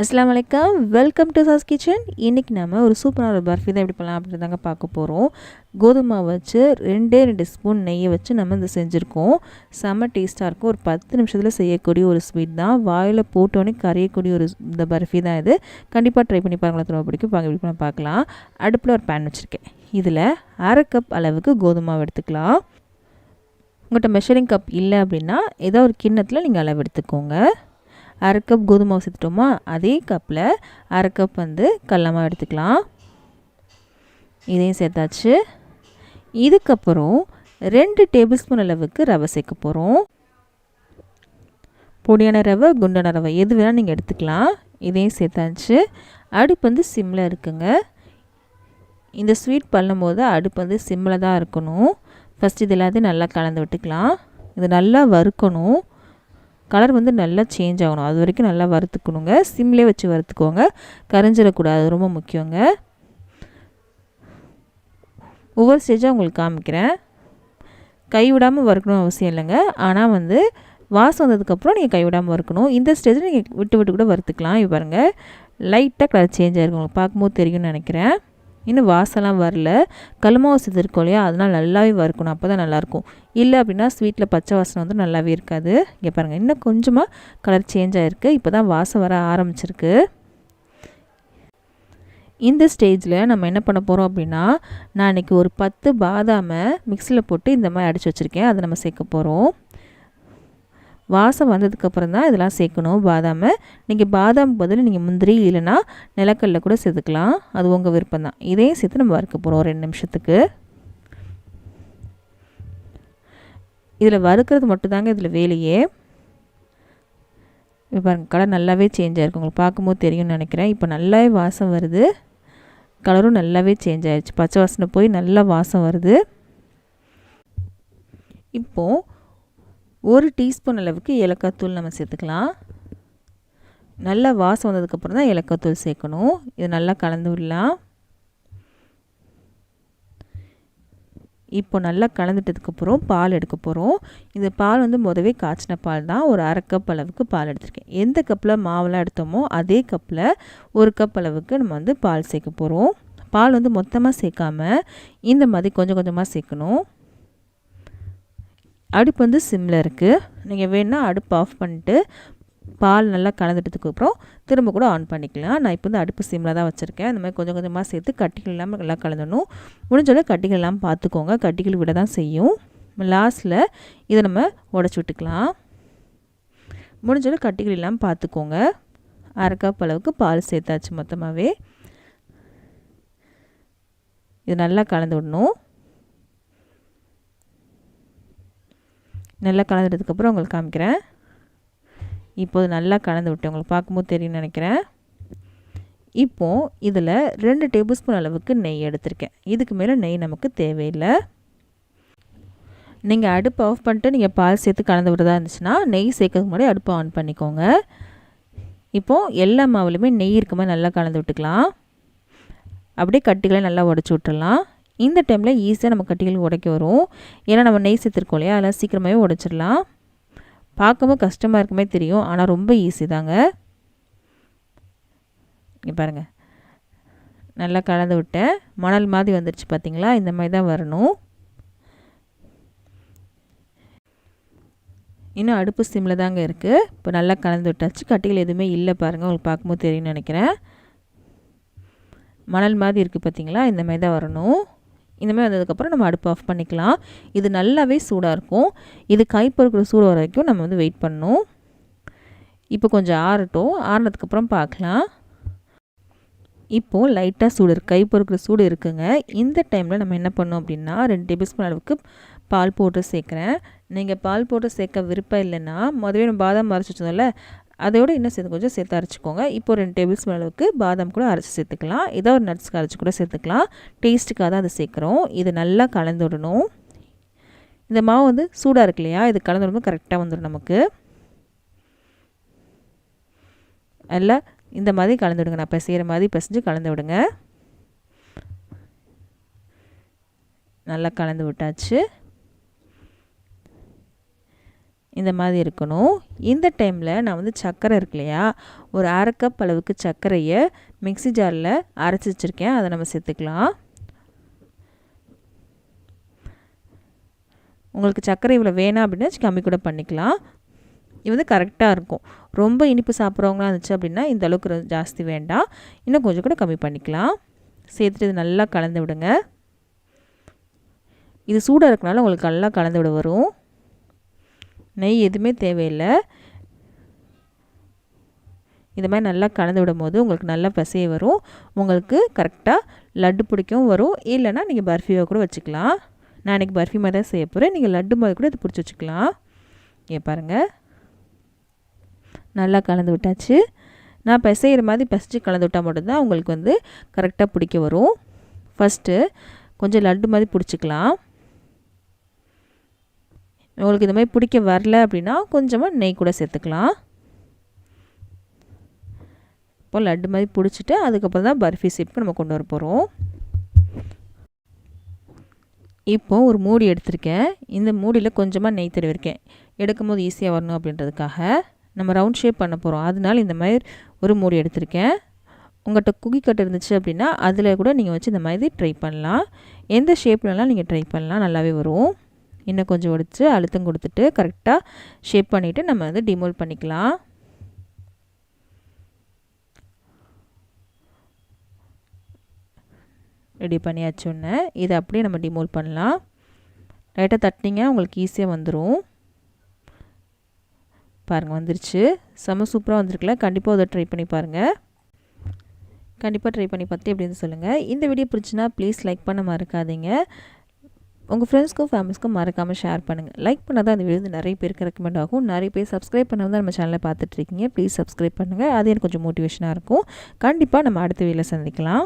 அஸ்லாம் வலைக்கம் welcome to sauce kitchen இன்றைக்கி நம்ம ஒரு சூப்பரான ஒரு பர்ஃபி தான் எப்படி பண்ணலாம் அப்படின்னு தாங்க பார்க்க போகிறோம் கோதுமை வச்சு ரெண்டே ரெண்டு ஸ்பூன் நெய்யை வச்சு நம்ம இந்த செஞ்சுருக்கோம். செம்ம டேஸ்ட்டாக இருக்கும். ஒரு பத்து நிமிஷத்தில் செய்யக்கூடிய ஒரு ஸ்வீட் தான். வாயில் போட்டோன்னே கரையக்கூடிய ஒரு இந்த பர்ஃபி தான் இது. கண்டிப்பாக ட்ரை பண்ணி பாருங்களா ரொம்ப பிடிக்கும். வாங்க எப்படி பண்ண பார்க்கலாம். அடுப்பில் ஒரு பேன் வச்சுருக்கேன். இதில் அரை கப் அளவுக்கு கோதுமாவை எடுத்துக்கலாம். உங்கள்கிட்ட மெஷரிங் கப் இல்லை அப்படின்னா ஏதோ ஒரு கிண்ணத்தில் நீங்கள் அளவு எடுத்துக்கோங்க. அரை கப் கோதுமை மாவு சேர்த்துட்டோமா அதே கப்பில் அரை கப் வந்து கடல மாவு எடுத்துக்கலாம். இதையும் சேர்த்தாச்சு. இதுக்கப்புறம் ரெண்டு டேபிள் ஸ்பூன் அளவுக்கு ரவை சேர்க்க போகிறோம் பொடியான ரவை குண்டான ரவை எது வேணால் நீங்கள் எடுத்துக்கலாம். இதையும் சேர்த்தாச்சு. அடுப்பு வந்து சிம்மில் இருக்குங்க. இந்த ஸ்வீட் பண்ணும்போது அடுப்பு வந்து சிம்மில் தான் இருக்கணும். ஃபஸ்ட் இது எல்லாத்தையும் நல்லா கலந்து விட்டுக்கலாம். இது நல்லா வறுக்கணும். கலர் வந்து நல்லா சேஞ்ச் ஆகணும். அது வரைக்கும் நல்லா வறுத்துக்கணுங்க. சிம்லேயே வச்சு வறுத்துக்கோங்க. கரைஞ்சிடக்கூடாது. ரொம்ப முக்கியங்க. ஒவ்வொரு ஸ்டேஜாக உங்களுக்கு காமிக்கிறேன். கைவிடாமல் வறுக்கணும் அவசியம் இல்லைங்க. ஆனால் வந்து வாசம் வந்ததுக்கப்புறம் நீங்கள் கைவிடாமல் வறுக்கணும். இந்த ஸ்டேஜில் நீங்கள் விட்டு விட்டு கூட வறுத்துக்கலாம். இப்போ பாருங்கள் லைட்டாக கலர் சேஞ்ச் ஆகிருக்கும் உங்களுக்கு பார்க்கும்போது தெரியும்னு நினைக்கிறேன். இன்னும் வாசம்லாம் வரல. கல்மாவு செஞ்சுருக்கோம் இல்லையா? அதனால் நல்லாவே வறுக்கணும். அப்போ தான் நல்லாயிருக்கும். இல்லை அப்படின்னா ஸ்வீட்டில் பச்சை வாசனை வந்து நல்லாவே இருக்காது. இங்கே பாருங்கள் இன்னும் கொஞ்சமாக கலர் சேஞ்ச் ஆகிருக்கு இப்போ தான் வாசம் வர ஆரம்பிச்சிருக்கு. இந்த ஸ்டேஜில் நம்ம என்ன பண்ண போகிறோம் அப்படின்னா நான் இன்றைக்கி ஒரு பத்து பாதாமை மிக்சியில் போட்டு இந்த மாதிரி அடித்து வச்சுருக்கேன். அதை நம்ம சேர்க்க போகிறோம் வாசம் வந்ததுக்கப்புறம் தான் இதெல்லாம் சேர்க்கணும். பாதாமை நீங்கள் பாதாம் பதில் நீங்கள் முந்திரி இல்லைன்னா நிலக்கல்ல கூட சேர்த்துக்கலாம். அது உங்கள் விருப்பம் தான் இதையும் சேர்த்து நம்ம வறுக்க போகிறோம் ரெண்டு நிமிஷத்துக்கு. இதில் வறுக்கிறது மட்டும்தாங்க இதில் வேலையே. இப்போ பாருங்கள் கலர் நல்லாவே சேஞ்ச் ஆகிருக்கு உங்களுக்கு பார்க்கும்போது தெரியும்னு நினைக்கிறேன். இப்போ நல்லாவே வாசம் வருது. கலரும் நல்லாவே சேஞ்ச் ஆகிடுச்சு பச்சை வாசனை போய் நல்லா வாசம் வருது. இப்போது ஒரு டீஸ்பூன் அளவுக்கு ஏலக்காய் தூள் நம்ம சேர்த்துக்கலாம். நல்லா வாசம் வந்ததுக்கப்புறம் தான் ஏலக்காய் தூள் சேர்க்கணும். இது நல்லா கலந்து விடலாம். இப்போ நல்லா கலந்துட்டதுக்கப்புறம் பால் எடுக்க போகிறோம் இந்த பால் வந்து முதவே காய்ச்சின பால் தான். ஒரு அரை கப் அளவுக்கு பால் எடுத்திருக்கேன். எந்த கப்பில் மாவெல்லாம் எடுத்தோமோ அதே கப்பில் ஒரு கப் அளவுக்கு நம்ம வந்து பால் சேர்க்க போகிறோம் பால் வந்து மொத்தமாக சேர்க்காம இந்த மாதிரி கொஞ்சம் கொஞ்சமாக சேர்க்கணும். அடுப்பு வந்து சிம்மில் இருக்குது நீங்கள் வேணால் அடுப்பு ஆஃப் பண்ணிட்டு பால் நல்லா கலந்துட்டதுக்கப்புறம் திரும்ப கூட ஆன் பண்ணிக்கலாம். நான் இப்போ வந்து அடுப்பு சிம்மில் தான் வச்சுருக்கேன். இந்த மாதிரி கொஞ்சம் கொஞ்சமாக சேர்த்து கட்டிகள் இல்லாமல் நல்லா கலந்துடணும். முடிஞ்சோட கட்டிகள் இல்லாமல் பார்த்துக்கோங்க கட்டிகள் விட தான் செய்யும். லாஸ்ட்டில் இதை நம்ம உடச்சி விட்டுக்கலாம். முடிஞ்சோட கட்டிகள் இல்லாமல் பார்த்துக்கோங்க அரை கப் அளவுக்கு பால் சேர்த்தாச்சு மொத்தமாகவே இது நல்லா கலந்து விடணும். நல்லா கலந்துட்டதுக்கப்புறம் உங்களுக்கு காமிக்கிறேன். இப்போது நல்லா கலந்து விட்டு உங்களுக்கு பார்க்கும்போது தெரியும்னு நினைக்கிறேன். இப்போது இதில் ரெண்டு டேபிள் ஸ்பூன் அளவுக்கு நெய் எடுத்திருக்கேன். இதுக்கு மேலே நெய் நமக்கு தேவையில்லை. நீங்கள் அடுப்பு ஆஃப் பண்ணிட்டு நீங்கள் பால் சேர்த்து கலந்து விடுறதா இருந்துச்சுன்னா நெய் சேர்க்கறதுக்கு முன்னாடி அடுப்பை ஆன் பண்ணிக்கோங்க. இப்போது எல்லா மாவுலையுமே நெய் இருக்க மாதிரி நல்லா கலந்து விட்டுக்கலாம். அப்படியே கட்டிகளை நல்லா உடச்சி விட்டுடலாம் இந்த டைமில் ஈஸியாக நம்ம கட்டிகள் உடைக்க வரும். ஏன்னா நம்ம நெய் சேர்த்துருக்கோம் இல்லையா? அதெல்லாம் சீக்கிரமாகவே உடைச்சிடலாம். பார்க்கவும் கஷ்டமாக இருக்குமே தெரியும். ஆனால் ரொம்ப ஈஸி தாங்க. இங்கே பாருங்கள் நல்லா கலந்து விட்டேன் மணல் மாதிரி வந்துருச்சு பார்த்தீங்களா இந்த மாதிரி தான் வரணும். இன்னும் அடுப்பு சிம்மில் தாங்க இருக்குது இப்போ நல்லா கலந்து விட்டாச்சு. கட்டிகள் எதுவுமே இல்லை பாருங்கள் உங்களுக்கு பார்க்கும்போது தெரியும்னு நினைக்கிறேன். மணல் மாதிரி இருக்குது பார்த்தீங்களா இந்த மாதிரி தான் வரணும். இந்தமாதிரி வந்ததுக்கப்புறம் நம்ம அடுப்பு ஆஃப் பண்ணிக்கலாம். இது நல்லாவே சூடாக இருக்கும். இது கை பொறுக்கிற சூடு வரைக்கும் நம்ம வந்து வெயிட் பண்ணணும். இப்போ கொஞ்சம் ஆறட்டும். ஆறினதுக்கப்புறம் பார்க்கலாம். இப்போது லைட்டாக சூடு இருக்குது கை பொறுக்கிற சூடு இருக்குங்க. இந்த டைமில் நம்ம என்ன பண்ணோம் அப்படின்னா ரெண்டு டேபிள் ஸ்பூன் அளவுக்கு பால் போட்டு சேர்க்குறேன். நீங்கள் பால் போட்டு சேர்க்க விருப்பம் இல்லைன்னா முதவே நம்ம பாதாம் அரைச்சி வச்சோம்ல அதோடு இன்னும் சேர்த்து கொஞ்சம் சேர்த்து அரைச்சிக்கோங்க. இப்போ ரெண்டு டேபிள் ஸ்பூன் அளவுக்கு பாதாம் கூட அரைச்சி சேர்த்துக்கலாம். ஏதோ ஒரு நட்ஸ்க்கு அரைச்சி கூட சேர்த்துக்கலாம். டேஸ்ட்டுக்காக தான் அதை சேர்க்குறோம். இது நல்லா கலந்து விடணும். இந்த மாவு வந்து சூடாக இருக்கு இல்லையா? இது கலந்து விடும்போது கரெக்டாக வந்துடும் நமக்கு. நல்லா இந்த மாதிரி கலந்து விடுங்க. நான் இப்போ செய்கிற மாதிரி பிசைஞ்சு கலந்து விடுங்க. நல்லா கலந்து விட்டாச்சு. இந்த மாதிரி இருக்கணும். இந்த டைமில் நான் வந்து சர்க்கரை இருக்கு இல்லையா? ஒரு அரை கப் அளவுக்கு சர்க்கரையை மிக்ஸி ஜாரில் அரைச்சி வச்சுருக்கேன். அதை நம்ம சேர்த்துக்கலாம். உங்களுக்கு சர்க்கரை இவ்வளோ வேணாம் அப்படின்னா கம்மி கூட பண்ணிக்கலாம். இது வந்து கரெக்டாக இருக்கும். ரொம்ப இனிப்பு சாப்பிட்றவங்களா இருந்துச்சு அப்படின்னா இந்த அளவுக்கு ஜாஸ்தி வேண்டாம். இன்னும் கொஞ்சம் கூட கம்மி பண்ணிக்கலாம். சேர்த்துட்டு இது நல்லா கலந்து விடுங்க. இது சூடாக இருக்கனால உங்களுக்கு நல்லா கலந்து விட வரும். நெய் எதுவுமே தேவையில்லை. இது மாதிரி நல்லா கலந்து விடும் போது உங்களுக்கு நல்லா பசைய வரும். உங்களுக்கு கரெக்டாக லட்டு பிடிக்கவும் வரும். இல்லைனா நீங்கள் பர்ஃபியாக கூட வச்சுக்கலாம். நான் இன்றைக்கி பர்ஃபி மாதிரி தான் செய்ய போகிறேன் நீங்கள் லட்டு மாதிரி கூட இது பிடிச்சி வச்சுக்கலாம். ஏ பாருங்கள் நல்லா கலந்து விட்டாச்சு. நான் பிசைகிற மாதிரி பசிச்சு கலந்து விட்டால் மட்டும்தான் உங்களுக்கு வந்து கரெக்டாக பிடிக்க வரும். ஃபஸ்ட்டு கொஞ்சம் லட்டு மாதிரி பிடிச்சிக்கலாம். உங்களுக்கு இந்த மாதிரி பிடிக்க வரல அப்படின்னா கொஞ்சமாக நெய் கூட சேர்த்துக்கலாம். இப்போ லட்டு மாதிரி பிடிச்சிட்டு அதுக்கப்புறம் தான் பர்ஃபி ஷேப்க்கு நம்ம கொண்டு வர போகிறோம் இப்போது ஒரு மூடி எடுத்திருக்கேன். இந்த மூடியில் கொஞ்சமாக நெய் தடவிருக்கேன். எடுக்கும் போது ஈஸியாக வரணும் அப்படின்றதுக்காக நம்ம ரவுண்ட் ஷேப் பண்ண போகிறோம் அதனால இந்த மாதிரி ஒரு மூடி எடுத்திருக்கேன். உங்கள்கிட்ட குக்கி கட் இருந்துச்சு அப்படின்னா அதில் கூட நீங்கள் வச்சு இந்த மாதிரி ட்ரை பண்ணலாம். எந்த ஷேப்லலாம் நீங்கள் ட்ரை பண்ணலாம். நல்லாவே வரும். இன்னும் கொஞ்சம் உடச்சி அழுத்தம் கொடுத்துட்டு கரெக்டாக ஷேப் பண்ணிவிட்டு நம்ம வந்து டிமோல் பண்ணிக்கலாம். ரெடி பண்ணியாச்சு ஒன்று இதை அப்படியே நம்ம டிமோல் பண்ணலாம். லைட்டாக தட்டினீங்க உங்களுக்கு ஈஸியாக வந்துடும் பாருங்கள் வந்துருச்சு. செம்ம சூப்பராக வந்திருக்குல்ல கண்டிப்பாக அதை ட்ரை பண்ணி பாருங்கள் கண்டிப்பாக ட்ரை பண்ணி பார்த்து எப்படின்னு சொல்லுங்கள் இந்த வீடியோ பிடிச்சினா ப்ளீஸ் லைக் பண்ண மறக்காதீங்க. உங்கள் ஃப்ரெண்ட்ஸ்க்கும் ஃபேமிலிஸ்க்கும் மறக்காமல் ஷேர் பண்ணுங்கள் லைக் பண்ணால் தான் அந்த வீடியோ நிறைய பேருக்கு ரெக்கமெண்ட் ஆகும். நிறைய பேர் சப்ஸ்கிரைப் பண்ணால் தான் நம்ம சேனலை பார்த்துட்ருக்கீங்க ப்ளீஸ் சப்ஸ்கிரைப் பண்ணுங்கள் அது எனக்கு கொஞ்சம் மோட்டிவேஷனாக இருக்கும். கண்டிப்பாக நம்ம அடுத்த வீடியோவில் சந்திக்கலாம்.